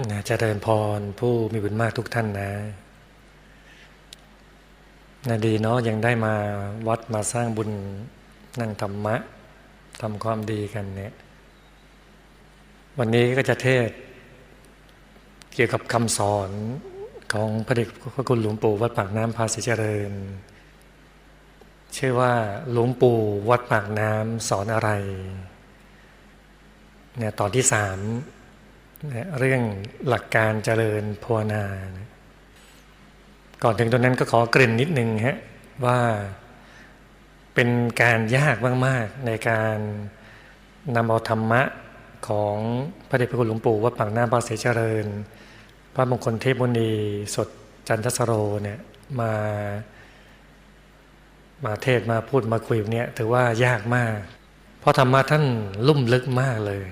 นะเจริญพรผู้มีบุญมากทุกท่านนะนะดีเนาะยังได้มาวัดมาสร้างบุญนั่งธรรมะทำความดีกันเนี่ยวันนี้ก็จะเทศ เกี่ยวกับคำสอนของพระเดชพระคุณหลวงปู่วัดปากน้ำภาษีเจริญ ชื่อว่าหลวงปู่วัดปากน้ำสอนอะไรเนี่ยตอนที่สาม เรื่องหลักการเจริญภาวนานะก่อนถึงตรงนั้นก็ขอกริ่นนิดนึงฮะว่าเป็นการยากมากๆในการนำเอาธรรมะของพระเดชพระคุณหลวงปู่วัดปากน้ำพระเสเจริญ พระมงคลเทพมุนีสดจันทสโรเนี่ยมามาเทศมาพูดมาคุยเนี่ยถือว่ายากมาก เพราะธรรมะท่านลุ่มลึกมากเลย